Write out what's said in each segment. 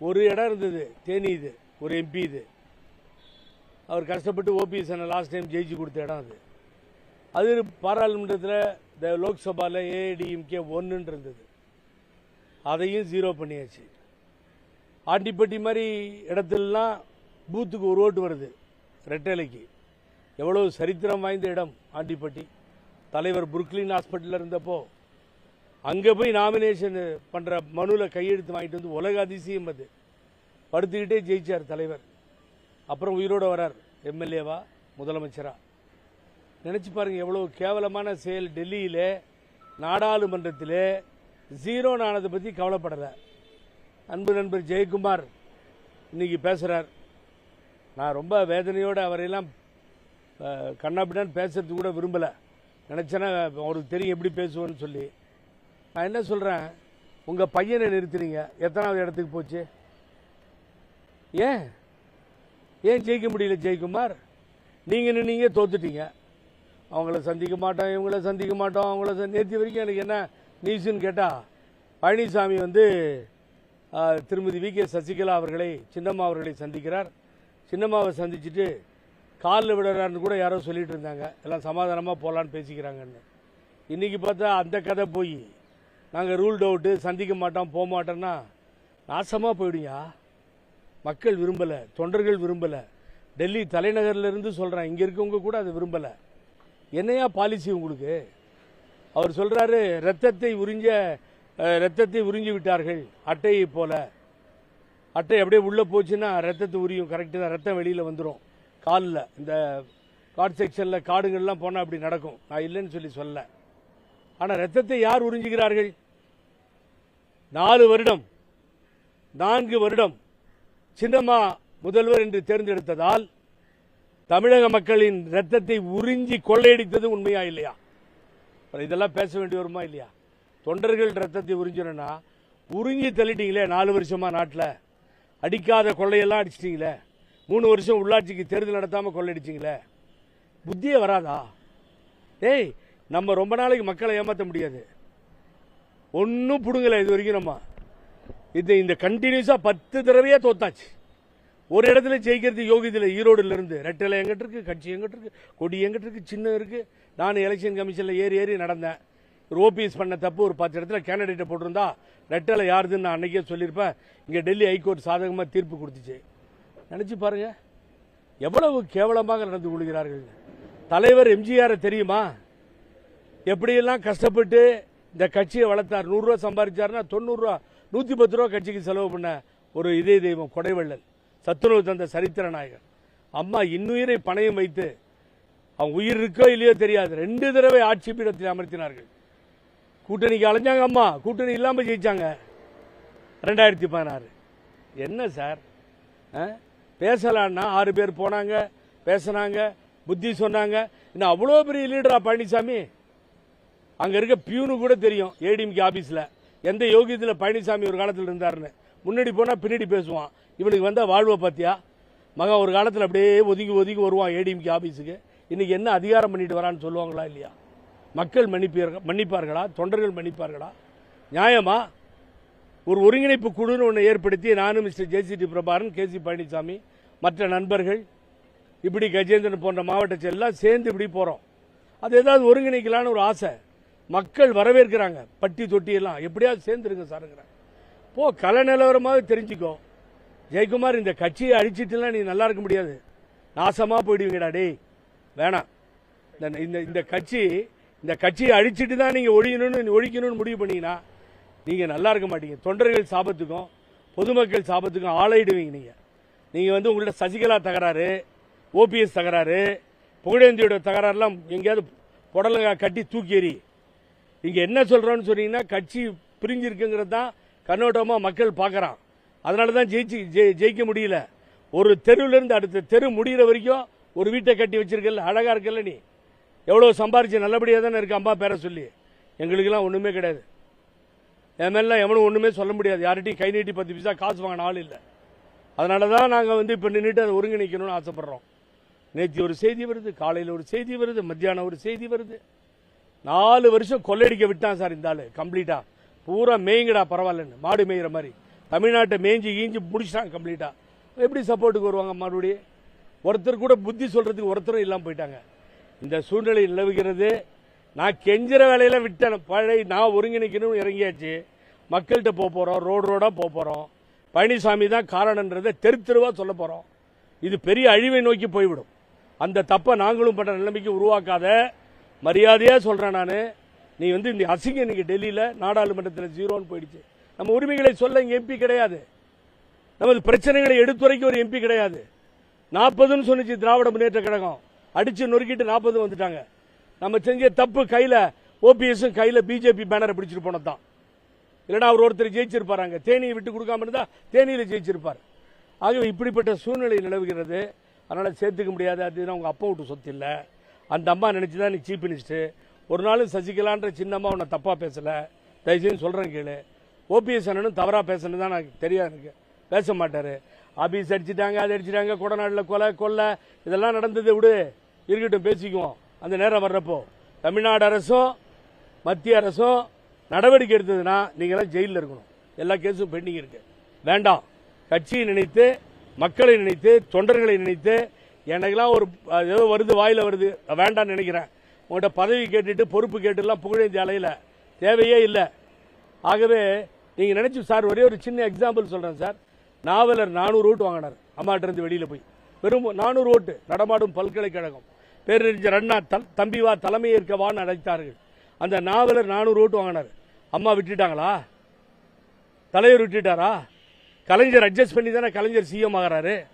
ஒரு இடம் இருந்தது தேனி இது ஒரு எம்பி இது. அவர் கஷ்டப்பட்டு ஓபிஎஸ் லாஸ்ட் டைம் ஜெயிச்சு கொடுத்த இடம் அது. அது பாராளுமன்றத்தில் இந்த லோக்சபாவில் ஏஐடிஎம்கே ஒன்றுன்னு இருந்தது அதையும் ஜீரோ பண்ணியாச்சு. ஆண்டிப்பட்டி மாதிரி இடத்துலலாம் பூத்துக்கு ஒரு ஓட்டு வருது ரெட்டலைக்கு எவ்வளோ சரித்திரம் வாய்ந்த இடம் ஆண்டிப்பட்டி. தலைவர் புருக்லின் ஹாஸ்பிட்டலில் இருந்தப்போ அங்கே போய் நாமினேஷன் பண்ணுற மனுவில் கையெழுத்து வாங்கிட்டு வந்து உலக அதிசயம் அது. படுத்துக்கிட்டே ஜெயிச்சார் தலைவர். அப்புறம் உயிரோட வரார். எம்எல்ஏவா? முதலமைச்சரா? நினச்சி பாருங்கள் எவ்வளோ கேவலமான செயல் டெல்லியிலே நாடாளுமன்றத்தில் ஜீரோ ஆனதை பற்றி கவலைப்படலை. அன்பு நண்பர் ஜெயக்குமார் இன்னைக்கு பேசுகிறார் நான் ரொம்ப வேதனையோடு அவரையெல்லாம் அஹ், கண்ணாபின்னான்னு கூட விரும்பலை. நினச்சேன்னா அவருக்கு தெரியும் எப்படி பேசுவேன்னு சொல்லி. நான் என்ன சொல்கிறேன் உங்கள் பையனை நிறுத்துறீங்க. எத்தனாவது இடத்துக்கு போச்சு? ஏன்? ஏன் ஜெயிக்க முடியல ஜெயக்குமார்? நீங்கள் நின்னீங்க தோத்துட்டீங்க. அவங்கள சந்திக்க மாட்டோம் இவங்கள சந்திக்க மாட்டோம் அவங்கள நேற்று வரைக்கும் எனக்கு என்ன நியூஸ்ன்னு கேட்டால் பழனிசாமி வந்து திருமதி வி. கே. சசிகலா அவர்களை சின்னம்மா அவர்களை சந்திக்கிறார். சின்னம்மாவை சந்திச்சுட்டு காலில் விடுறாருன்னு கூட யாரோ சொல்லிகிட்டு இருந்தாங்க. எல்லாம் சமாதானமாக போகலான்னு பேசிக்கிறாங்கன்னு. இன்றைக்கி பார்த்தா அந்த கதை போய் நாங்கள் ரூல்ட் அவுட்டு சந்திக்க மாட்டோம் போக மாட்டோம்னா நாசமாக போயிடுங்க. மக்கள் விரும்பலை தொண்டர்கள் விரும்பலை. டெல்லி தலைநகர்லேருந்து சொல்கிறேன் இங்கே இருக்கவங்க கூட அதை விரும்பலை. என்னையா பாலிசி உங்களுக்கு? அவர் சொல்கிறாரு ரத்தத்தை உறிஞ்ச ரத்தத்தை உறிஞ்சி விட்டார்கள் அட்டையை போல. அட்டை அப்படியே உள்ளே போச்சுன்னா ரத்தத்தை உரியும் கரெக்டு தான் ரத்தம் வெளியில் வந்துடும் காலில் இந்த காட் செக்ஷனில் காடுகள்லாம் போனால் அப்படி நடக்கும். நான் இல்லைன்னு சொல்லி சொல்ல ஆனால் ரத்தத்தை யார் உறிஞ்சுகிறார்கள்? நாலு வருடம் நான்கு வருடம் சின்னம்மா முதல்வர் என்று தேர்ந்தெடுத்ததால் தமிழக மக்களின் ரத்தத்தை உறிஞ்சி கொள்ளையடித்தது உண்மையா இல்லையா? அப்புறம் இதெல்லாம் பேச வேண்டி வருமா இல்லையா? தொண்டர்கள் ரத்தத்தை உறிஞ்சணும்னா உறிஞ்சி தள்ளிட்டீங்களே நாலு வருஷமா நாட்டில். அடிக்காத கொள்ளையெல்லாம் அடிச்சிட்டீங்களே. மூணு வருஷம் உள்ளாட்சிக்கு தேர்தல் நடத்தாமல் கொள்ளையடிச்சிங்களே. புத்தியே வராதா? ஏய் நம்ம ரொம்ப நாளைக்கு மக்களை ஏமாற்ற முடியாது. ஒன்றும் பிடுங்கலை இது வரைக்கும் நம்ம. இது இந்த கண்டினியூஸாக பத்து தடவையே தோத்தாச்சு. ஒரு இடத்துல ஜெயிக்கிறது யோகியத்தில் ஈரோடுலேருந்து ரெட்டலை எங்கிட்ட இருக்குது கட்சி எங்கிட்ட இருக்குது கொடி எங்கிட்ட இருக்குது சின்னம் இருக்குது நான் எலெக்ஷன் கமிஷனில் ஏறி ஏறி நடந்தேன். ஓபிஎஸ் பண்ண தப்பு ஒரு பத்து இடத்துல கேண்டிடேட்டை போட்டிருந்தா ரெட்டலை யாருதுன்னு நான் அன்றைக்கே சொல்லியிருப்பேன். இங்கே டெல்லி ஹைகோர்ட் சாதகமாக தீர்ப்பு கொடுத்துச்சு. நினச்சி பாருங்க. எவ்வளவு கேவலமாக நடந்து கொள்கிறார்கள். தலைவர் எம்ஜிஆரை தெரியுமா? எப்படியெல்லாம் கஷ்டப்பட்டு இந்த கட்சியை வளர்த்தார். நூறுரூவா சம்பாதிச்சாருன்னா தொண்ணூறுரூவா நூற்றி பத்து ரூபா கட்சிக்கு செலவு பண்ண ஒரு இதய தெய்வம் கொடைவள்ளல் சத்துணவு தந்த சரித்திர நாயகர். அம்மா இன்னுயிரை பணையம் வைத்து அவங்க உயிர் இருக்கோ இல்லையோ தெரியாது. ரெண்டு தடவை ஆட்சி பீடத்தில் அமர்த்தினார்கள். கூட்டணிக்கு அலைஞ்சாங்க அம்மா. கூட்டணி இல்லாமல் ஜெயிச்சாங்க. ரெண்டாயிரத்தி பதினாறு. என்ன சார்? ஆ? பேசலான்னா ஆறு பேர் போனாங்க பேசினாங்க புத்தி சொன்னாங்க. இன்னும் அவ்வளோ பெரிய லீடரா பழனிசாமி? அங்கே இருக்க பியூனு கூட தெரியும் ஏடிஎம்கே ஆஃபீஸில் எந்த யோகியத்தில் பழனிசாமி ஒரு காலத்தில் இருந்தாருன்னு. முன்னாடி போனால் பின்னாடி பேசுவான். இவனுக்கு வந்தால் வாழ்வை பார்த்தியா மகன் ஒரு காலத்தில் அப்படியே ஒதுங்கி ஒதுங்கி வருவான் ஏடிஎம்கே ஆபீஸுக்கு இன்றைக்கி என்ன அதிகாரம் பண்ணிட்டு வரான்னு சொல்லுவாங்களா இல்லையா? மக்கள் மன்னிப்பார்கள் மன்னிப்பார்களா? தொண்டர்கள் மன்னிப்பார்களா? நியாயமா? ஒரு ஒருங்கிணைப்பு குழுன்னு ஒன்று ஏற்படுத்தி நானும் mister JCD Prabhakaran KC Palaniswami மற்ற நண்பர்கள் இப்படி கஜேந்திரன் போன்ற மாவட்ட செயலாம் சேர்ந்து இப்படி போகிறோம் அது ஏதாவது ஒருங்கிணைக்கலான்னு ஒரு ஆசை. மக்கள் வரவேற்கிறாங்க. பட்டி தொட்டி எல்லாம் எப்படியாவது சேர்ந்துருங்க சாருங்கிறாங்க போ கலை நிலவரமாக தெரிஞ்சுக்கோ. ஜெயக்குமார் இந்த கட்சியை அழிச்சிட்டுலாம் நீ நல்லா இருக்க முடியாது. நாசமாக போயிடுவீங்கடா டேய். வேணாம். இந்த இந்த இந்த கட்சி இந்த கட்சியை அழிச்சிட்டு தான் நீங்கள் ஒழியணும்னு ஒழிக்கணும்னு முடிவு பண்ணீங்கன்னா நீங்கள் நல்லா இருக்க மாட்டீங்க. தொண்டர்கள் சாபத்துக்கும் பொதுமக்கள் சாபத்துக்கும் ஆளாயிடுவீங்க நீங்கள் நீங்கள் வந்து உங்கள்ட்ட சசிகலா தகராறு ஓபிஎஸ் தகராறு புகழேந்தியோட தகராறுலாம் எங்கேயாவது புடலங்காய் கட்டி தூக்கி எறி இங்க என்ன சொல்கிறோன்னு சொன்னீங்கன்னா கட்சி பிரிஞ்சிருக்குங்கிறது தான் கண்ணோட்டமாக மக்கள் பார்க்குறான். அதனால தான் ஜெயிச்சு ஜெயிக்க முடியல. ஒரு தெருவுல இருந்து அடுத்த தெரு முடிகிற வரைக்கும் ஒரு வீட்டை கட்டி வச்சிருக்கல அழகா இருக்கல்ல நீ? எவ்வளோ சம்பாரிச்சு நல்லபடியாக தானே இருக்கு அம்மா பேரை சொல்லி. எங்களுக்கெல்லாம் ஒன்றுமே கிடையாது. என் மேலாம் எவனும் ஒன்றுமே சொல்ல முடியாது. யார்கிட்டையும் கை நீட்டி பத்து பைசா காசு வாங்கின ஆள் இல்லை. அதனால தான் நாங்கள் வந்து இப்போ நின்றுட்டு அதை ஒருங்கிணைக்கணும்னு ஆசைப்படுறோம். நேற்று ஒரு செய்தி வருது காலையில் ஒரு செய்தி வருது மத்தியானம் ஒரு செய்தி வருது. நாலு வருஷம் கொள்ளடிக்க விட்டான் சார் இந்த ஆளு கம்ப்ளீட்டா. பூரா மேய்ங்கடா பரவாயில்லன்னு மாடு மேய்கிற மாதிரி. தமிழ்நாட்டை மேய்ஞ்சி ஈஞ்சி முடிச்சிட்டாங்க கம்ப்ளீட்டாக எப்படி சப்போர்ட்டுக்கு வருவாங்க மறுபடியும்? ஒருத்தர் கூட புத்தி சொல்கிறதுக்கு ஒருத்தரும் இல்லாமல் போயிட்டாங்க. இந்த சூழ்நிலை நிலவுகிறது. நான் கெஞ்சுற வேலையில விட்டேன். பழைய நான் ஒருங்கிணைக்கணும்னு இறங்கியாச்சு. மக்கள்கிட்ட போக போகிறோம் ரோடு ரோடாக போக போகிறோம் பழனிசாமி தான் காரணன்றதை தெரு தெருவாக சொல்ல போகிறோம் இது பெரிய அழிவை நோக்கி போய்விடும். அந்த தப்பை நாங்களும் பண்ணுற நிலைமைக்கு உருவாக்காத மரியாதையாக சொல்கிறேன் நான். நீ வந்து இந்த அசிங்கம் இன்னைக்கு டெல்லியில் நாடாளுமன்றத்தில் ஜீரோன்னு போயிடுச்சு. நம்ம உரிமைகளை சொல்ல இங்கே எம்பி கிடையாது. நமது பிரச்சனைகளை எடுத்துரைக்க ஒரு எம்பி கிடையாது. நாற்பதுன்னு சொன்னிச்சு திராவிட முன்னேற்ற கழகம். அடித்து நொறுக்கிட்டு நாற்பது வந்துட்டாங்க. நம்ம செஞ்ச தப்பு கையில் ஓபிஎஸும் கையில் பிஜேபி பேனரை பிடிச்சிட்டு போனது இல்லைனா அவர் ஒருத்தர் ஜெயிச்சிருப்பாராங்க தேனியை விட்டு கொடுக்காம இருந்தால் தேனியில் ஜெயிச்சிருப்பார். ஆகவே இப்படிப்பட்ட சூழ்நிலை நிலவுகிறது. அதனால் சேர்த்துக்க முடியாது. அதுதான் உங்கள் அப்பா விட்டு சொத்து இல்லை. அந்த அம்மா நினச்சி தான் நீ சீஃப் மினிஸ்டர் ஒரு நாள் சசிகலான்ற சின்னம்மா உன்னை தப்பாக பேசலை. தயவுசெய்து சொல்கிறேன் கேளு. ஓபிஎஸ் அண்ணனும் தவறாக பேசணும் தான் எனக்கு தெரியாது எனக்கு. பேச மாட்டார். ஆபீஸ் அடிச்சிட்டாங்க அது அடிச்சிட்டாங்க கொடநாட்டில் கொலை கொள்ளை இதெல்லாம் நடந்தது விடு. இருக்கட்டும் பேசிக்குவோம். அந்த நேரம் வர்றப்போ. தமிழ்நாடு அரசும் மத்திய அரசும் நடவடிக்கை எடுத்ததுன்னா நீங்களாம் ஜெயிலில் இருக்கணும். எல்லா கேஸும் பெண்டிங் இருக்குது வேண்டாம். கட்சியை நினைத்து மக்களை நினைத்து தொண்டர்களை நினைத்து எனக்கெல்லாம் ஒரு ஏதோ வருது வாயில் வருது. வேண்டாம்னு நினைக்கிறேன். உங்கள்கிட்ட பதவி கேட்டுட்டு பொறுப்பு கேட்டுலாம் புகழேந்தி அலையில். தேவையே இல்லை. ஆகவே நீங்கள் நினச்சி சார் ஒரே ஒரு சின்ன எக்ஸாம்பிள் சொல்கிறேன் சார். நாவலர் நானூறு ஓட்டு வாங்கினார். அம்மாட்டிருந்து வெளியில் போய். வெறும் நானூறு ஓட்டு நடமாடும் பல்கலைக்கழகம். பேரறிஞர் அண்ணா தல்- தம்பி வா தலைமை ஏற்கவான்னு அழைத்தார்கள். அந்த நாவலர் நானூறு ஓட்டு வாங்கினார். அம்மா விட்டுட்டாங்களா? தலைவர் விட்டுட்டாரா? கலைஞர் அட்ஜஸ்ட் பண்ணி தானே கலைஞர் சிஎம் ஆகிறாரு.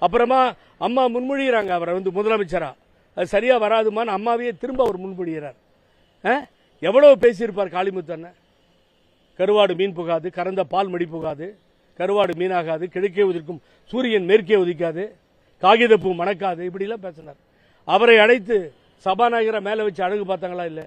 அப்புறமா அம்மா முன்மொழிகிறாங்க அவரை வந்து முதலமைச்சரா. அது சரியா வராதுமான்னு அம்மாவையே திரும்ப அவர் முன்மொழிகிறார். ஆ? எவ்வளவு பேசியிருப்பார் காளிமுத்து கருவாடு மீன் புகாது கறந்த பால் மடி புகாது கருவாடு மீனாகாது கிழக்கே உதிர்க்கும் சூரியன் மேற்கே உதிக்காது காகிதப்பூ மணக்காது இப்படிலாம் பேசினார். அவரை அழைத்து சபாநாயகரை மேலே வச்சு அழகு பார்த்தாங்களா இல்லை?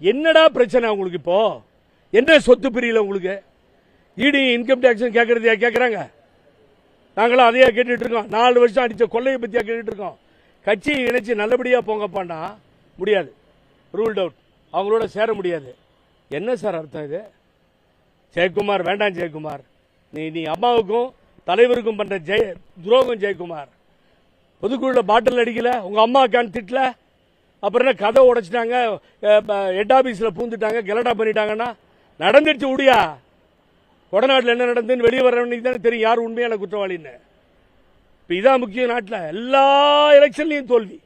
என்னடா பிரச்சனை உங்களுக்கு இப்போ? என்ன சொத்து பிரியல உங்களுக்கு? இடி இன்கம் டேக்ஸ் கேட்கறதையா கேட்குறாங்க நாங்களும் அதையா கேட்டுட்டு இருக்கோம். நாலு வருஷம் அடிச்ச கொள்ளையை பத்தியா கேட்டுட்டு இருக்கோம். கட்சியை இணைச்சு நல்லபடியா போங்கப்பாண்டா முடியாது. ரூல்ட் அவுட் அவங்களோட சேர முடியாது. என்ன சார் அர்த்தம் இது? ஜெயக்குமார் வேண்டாம் ஜெயக்குமார். நீ நீ அம்மாவுக்கும் தலைவருக்கும் பண்ற ஜெய துரோகம் ஜெயக்குமார். பொதுக்குழுல பாட்டில் அடிக்கல உங்க அம்மாக்கான்னு திட்டல. அப்புறம் என்ன கதை உடைச்சிட்டாங்க ஹெட் ஆஃபீஸில் பூந்துட்டாங்க கெலடா பண்ணிட்டாங்கன்னா நடந்துடுச்சு உடியா? வடநாட்டில் என்ன நடந்துன்னு வெளியே வரவனுக்கு தானே தெரியும். யார் உண்மையான குற்றவாளின்னு இப்போ இதான் முக்கிய நாட்டில் எல்லா எலெக்ஷன்லையும் தோல்வி.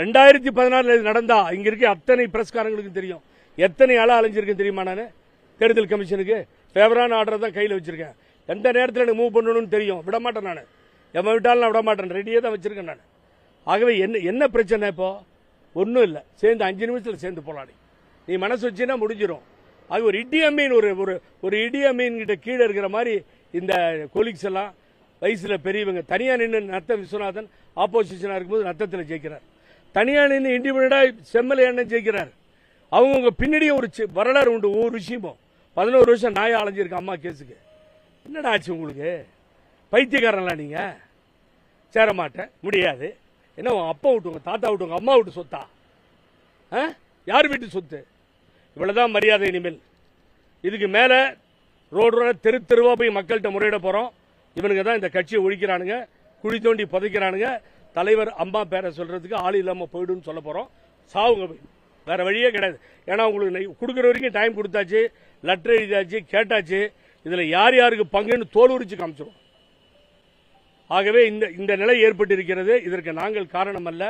ரெண்டாயிரத்தி பதினாறுல இது நடந்தா இங்க இருக்க அத்தனை பிரஸ்காரங்களுக்கும் தெரியும். எத்தனை அலை அலைஞ்சிருக்குன்னு தெரியுமா நான்? தேர்தல் கமிஷனுக்கு. ஃபேவரான ஆர்டர் தான் கையில் வச்சிருக்கேன். எந்த நேரத்தில் எனக்கு மூவ் பண்ணணும்னு தெரியும். விட மாட்டேன் நான். எவன் விட்டாலும் நான் விடமாட்டேன். ரெடியே தான் வச்சிருக்கேன் நான். ஆகவே என்ன என்ன பிரச்சனை இப்போ? ஒன்றும் இல்லை. சேர்ந்து அஞ்சு நிமிஷத்தில் சேர்ந்து போலாம் நீ. நீ மனசு வச்சுன்னா முடிஞ்சிடும் அது ஒரு இடியம்மீன் ஒரு ஒரு ஒரு இடி அம்மீன் கிட்ட கீழே இருக்கிற மாதிரி இந்த கொலிக்ஸ் எல்லாம் வயசில் பெரியவங்க தனியாக நின்று நத்த விஸ்வநாதன் ஆப்போசிஷனாக இருக்கும்போது நத்தத்தில் ஜெயிக்கிறார். தனியாக நின்று இண்டிபெண்டாக செம்மல் எண்ணெய் ஜெயிக்கிறார். அவங்கவுங்க பின்னாடியே ஒரு வரலாறு உண்டு ஒவ்வொரு விஷயமும். பதினோரு வருஷம் நாயை அலைஞ்சிருக்கு அம்மா கேஸுக்கு. என்னடா ஆச்சு உங்களுக்கு? பைத்தியக்காரன்லாம் நீங்கள் சேர மாட்டேன் முடியாது. என்ன உன் அப்பா விட்டுவங்க தாத்தா விட்டுவங்க அம்மா விட்டு சொத்தா? ஆ? யார் வீட்டு சொத்து? இவ்வளவுதான் மரியாதை இனிமேல். இதுக்கு மேல ரோடு தெரு தெருவா போய் மக்கள்கிட்ட முறையிட போறோம். இவனுங்க தான் இந்த கட்சியை ஒழிக்கிறானுங்க குழி தோண்டி புதைக்கிறானுங்க. தலைவர் அம்மா பேரை சொல்றதுக்கு ஆள் இல்லாம போயிடுன்னு சொல்ல போறோம். சாவுங்க போய். வேற வழியே கிடையாது. ஏன்னா உங்களுக்கு கொடுக்குற வரைக்கும் டைம் கொடுத்தாச்சு லெட்டர் எழுதியாச்சு கேட்டாச்சு. இதுல யார் யாருக்கு பங்குன்னு தோல் உரிச்சு காமிச்சிடும் ஆகவே இந்த இந்த நிலை ஏற்பட்டிருக்கிறது. இதற்கு நாங்கள் காரணம் அல்ல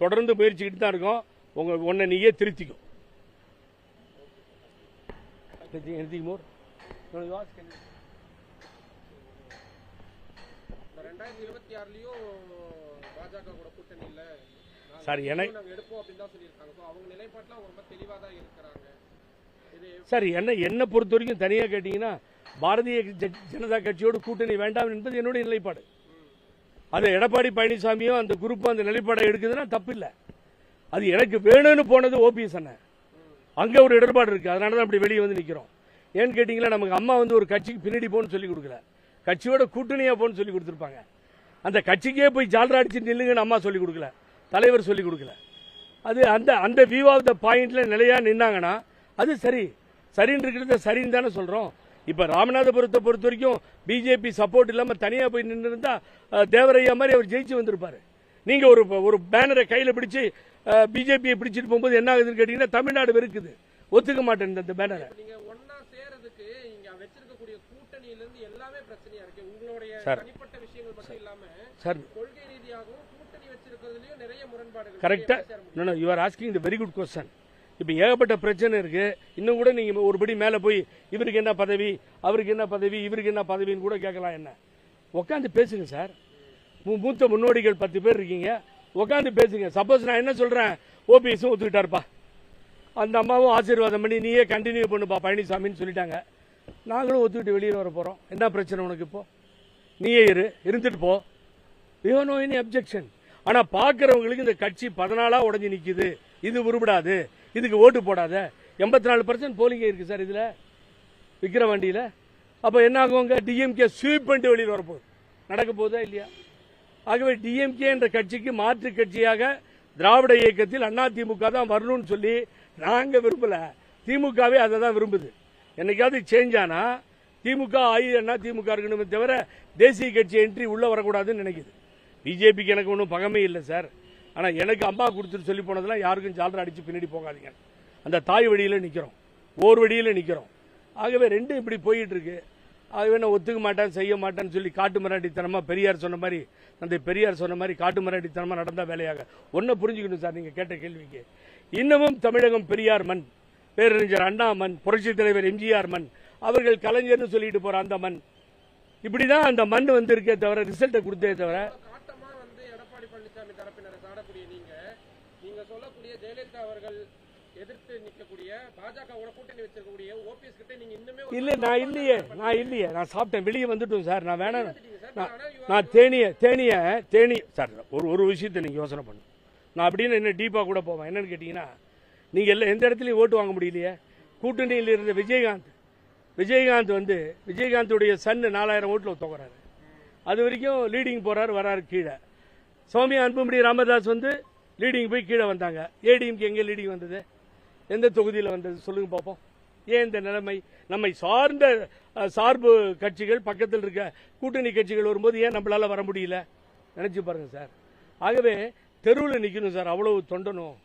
தொடர்ந்து முயற்சிக்கிட்டு தான் இருக்கோம். உங்க உன்னை நீயே திருத்திக்கும். Anything more? No, you ask. anything. ரெண்டாயிரத்தி இருபத்தி ஆறுலயும் பாஜக கூட கூட்டணி இல்ல. நாங்க சார் எனக்கு நாங்க எடுப்போம் அப்படின்னு தான் சொல்லியிருக்காங்க. ஸோ அவங்க நிலைப்பாட்டுல அவங்க ரொம்ப தெளிவா தான் இருக்கிறாங்க. இது சார் என்ன என்னை பொறுத்த வரைக்கும் தனியாக கேட்டிங்கன்னா பாரதிய ஜனதா கட்சியோடு கூட்டணி வேண்டாம் என்பது என்னுடைய நிலைப்பாடு. அது எடப்பாடி பழனிசாமியும் அந்த குரூப்பும் அந்த நிலைப்பாடை எடுக்குதுன்னா தப்பு இல்லை அது எனக்கு வேணும்னு போனது ஓபிஎஸ் அண்ணன் அங்கே ஒரு இடர்பாடு இருக்குது அதனால தான் அப்படி வெளியே வந்து நிற்கிறோம் ஏன்னு கேட்டிங்களா நமக்கு அம்மா வந்து ஒரு கட்சிக்கு பின்னாடி போன்னு சொல்லி கொடுக்கல. கட்சியோட கூட்டணியாக போன்னு சொல்லி கொடுத்துருப்பாங்க. அந்த கட்சிக்கே போய் ஜால்ரா அடிச்சு நில்லுங்கன்னு அம்மா சொல்லி கொடுக்கல. தலைவர் சொல்லி கொடுக்கல. அது அந்த அந்த வியூ ஆஃப் த பாயிண்டில் நிலையாக நின்னாங்கன்னா அது சரி. சரின்னு இருக்கிறத சரின்னு தானே சொல்கிறோம் இப்போ ராமநாதபுரத்தை பொறுத்த வரைக்கும் பிஜேபி சப்போர்ட் இல்லாமல் தனியாக போய் நின்று இருந்தால் தேவரையா மாதிரி அவர் ஜெயிச்சு வந்திருப்பாரு. நீங்க ஒரு ஒரு பேனரை கையில பிடிச்சு பிஜேபியை பிடிச்சிட்டு போகும்போது என்ன ஆகுதுன்னு கேட்டீங்கன்னா தமிழ்நாடு வெறுக்குது. ஒத்துக்க மாட்டேன் இந்த பேனரை sir. Sir. Correct? No you are asking the very good question இப்போ ஏகப்பட்ட பிரச்சனை இருக்கு. இன்னும் கூட நீங்க ஒருபடி மேல போய் இவருக்கு என்ன பதவி அவருக்கு என்ன பதவி இவருக்கு என்ன பதவின்னு கூட கேட்கலாம் என்ன? உட்காந்து பேசுங்க சார். மூத்த முன்னோடிகள் பத்து பேர் இருக்கீங்க. உட்காந்து பேசுங்க. சப்போஸ் நான் என்ன சொல்றேன்? ஓபிஎஸும் ஒத்துக்கிட்டாருப்பா. அந்த அம்மாவும் ஆசீர்வாதம் பண்ணி நீயே கண்டினியூ பண்ணுப்பா பழனிசாமின்னு சொல்லிட்டாங்க. நாங்களும் ஒத்துக்கிட்டு வெளியில் வர போகிறோம் என்ன பிரச்சனை உனக்கு இப்போ? நீயே இரு. இருந்துட்டு போ. யூ நோ எனி அப்ஜெக்ஷன் ஆனால் பார்க்குறவங்களுக்கு இந்த கட்சி பதினாலாக உடஞ்சி நிற்கிது இது உருப்படாது இதுக்கு ஓட்டு போடாத. எண்பத்தி நாலு பர்சன்ட் போலிங்க இருக்கு சார் இதில். விற்கிற வண்டியில அப்போ என்ன ஆகுங்க டிஎம்கே ஸ்வீப் பண்ணிட்டு வெளியில் வரப்போகுது. நடக்க போகுதா இல்லையா? ஆகவே டிஎம்கே என்ற கட்சிக்கு மாற்று கட்சியாக திராவிட இயக்கத்தில் அண்ணா திமுக தான் வரணும்னு சொல்லி நாங்க விரும்பல. திமுகவே அதை தான் விரும்புது. என்னைக்காவது சேஞ்ச் ஆனா திமுக அண்ணா திமுக இருக்கணுமே தவிர தேசிய கட்சி என்ட்ரி உள்ள வரக்கூடாதுன்னு நினைக்குது. பிஜேபிக்கு எனக்கு ஒன்றும் பகமே இல்லை சார். ஆனா எனக்கு அம்மா கொடுத்துட்டு சொல்லி போனதெல்லாம் யாருக்கும் ஜாலரை அடிச்சு பின்னாடி போகாதீங்க. அந்த தாய் வழியில நிக்கிறோம். ஓர் வழியில நிக்கிறோம். ஆகவே ரெண்டும் இப்படி போயிட்டு இருக்கு. இவனை ஒத்துக்க மாட்டேன் செய்ய மாட்டேன்னு சொல்லி காட்டு மிராண்டித்தனமா பெரியார் சொன்ன மாதிரி அந்த பெரியார் சொன்ன மாதிரி காட்டு மிராண்டித்தனமா நடந்தால் வேலையாக. ஒன்றை புரிஞ்சுக்கணும் சார் நீங்கள் கேட்ட கேள்விக்கு. இன்னமும் தமிழகம் பெரியார் மண் பேரறிஞர் அண்ணா மண் புரட்சித் தலைவர் எம்ஜிஆர் மண் அவர்கள் கலைஞர்னு சொல்லிட்டு போகிற அந்த மண். இப்படி தான் அந்த மண் வந்து இருக்கே தவிர ரிசல்ட்டை கொடுத்தே தவிர எடப்பாடி பழனிசாமி தரப்பினரை நீங்க நீங்க சொல்லக்கூடிய ஜெயலலிதா அவர்கள் எதிர்த்து நிக்கக்கூடிய பாஜகவோட கூட்டணி வச்சிருக்கக்கூடிய ஓபிஎஸ் கிட்ட நீங்க இன்னுமே இல்ல நான் இல்லையே. நான் இல்லையே. நான் சாப்பிட்டேன். வெளியே வந்துட்டோம் சார். நான் வேணாம். நான் தேனிய தேனிய தேனி. சார் ஒரு ஒரு விஷயத்தை நீங்க யோசனை பண்ணு. நான் அப்படின்னு என்ன டீப்பா கூட போவேன். என்னன்னு கேட்டீங்கன்னா நீங்க எல்லாம் எந்த இடத்துலயும் ஓட்டு வாங்க முடியலையே. கூட்டணியில் இருந்த விஜயகாந்த். விஜயகாந்த் வந்து விஜயகாந்துடைய சன்னு நாலாயிரம் ஓட்டுல தொகுறாரு அது வரைக்கும் லீடிங் போறாரு வராரு கீழே. சௌமியா அன்புமணி ராமதாஸ் வந்து லீடிங் போய் கீழே வந்தாங்க. ஏடிஎம்கே எங்கே லீடிங் வந்தது? எந்த தொகுதியில் வந்தது சொல்லுங்க பார்ப்போம் ஏன் இந்த நிலைமை? நம்மை சார்ந்த சார்பு கட்சிகள் பக்கத்தில் இருக்க கூட்டணி கட்சிகள் வரும்போது ஏன் நம்மளால் வர முடியல? நினச்சி பாருங்கள் சார். ஆகவே தெருவில் நிற்கணும் சார். அவ்வளவு தொண்டனும்.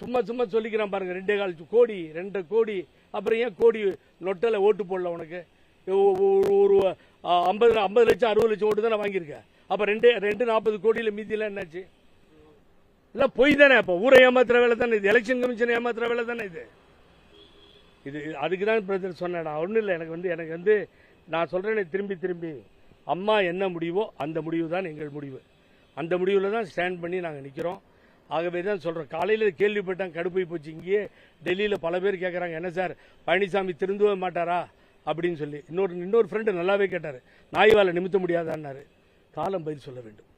சும்மா சும்மா சொல்லிக்கிறான் பாருங்கள் ரெண்டே கால் கோடி ரெண்டு கோடி. அப்புறம் ஏன் கோடி நொட்டலை ஓட்டு போடல உனக்கு? ஒரு ஒரு ஐம்பது ஐம்பது லட்சம் அறுபது லட்சம் ஓட்டு தானே வாங்கியிருக்கேன் அப்போ ரெண்டு ரெண்டு நாற்பது கோடியில் மீதியெல்லாம் என்னாச்சு? எல்லாம் பொய் தானே. இப்போ ஊரை ஏமாத்துற வேலை தானே இது? எலெக்ஷன் கமிஷன் ஏமாத்துற வேலை தானே இது? இது அதுக்கு தான் பிரதர் சொன்னேன் ஒன்றும் இல்லை எனக்கு வந்து எனக்கு வந்து நான் சொல்கிறேனே திரும்பி திரும்பி. அம்மா என்ன முடிவோ அந்த முடிவு தான் எங்கள் முடிவு. அந்த முடிவில் தான் ஸ்டாண்ட் பண்ணி நாங்கள் நிற்கிறோம் ஆகவே தான் சொல்கிறோம் காலையில் கேள்விப்பட்டேன் கடுப்பை போச்சு இங்கேயே. டெல்லியில் பல பேர் கேட்குறாங்க என்ன சார் பழனிசாமி திருந்தவே மாட்டாரா? அப்படின்னு சொல்லி. இன்னொரு இன்னொரு ஃப்ரெண்டு நல்லாவே கேட்டார். நாய்வாலை நிமித்த முடியாதான்னாரு. காலம் பதில் சொல்ல வேண்டும்.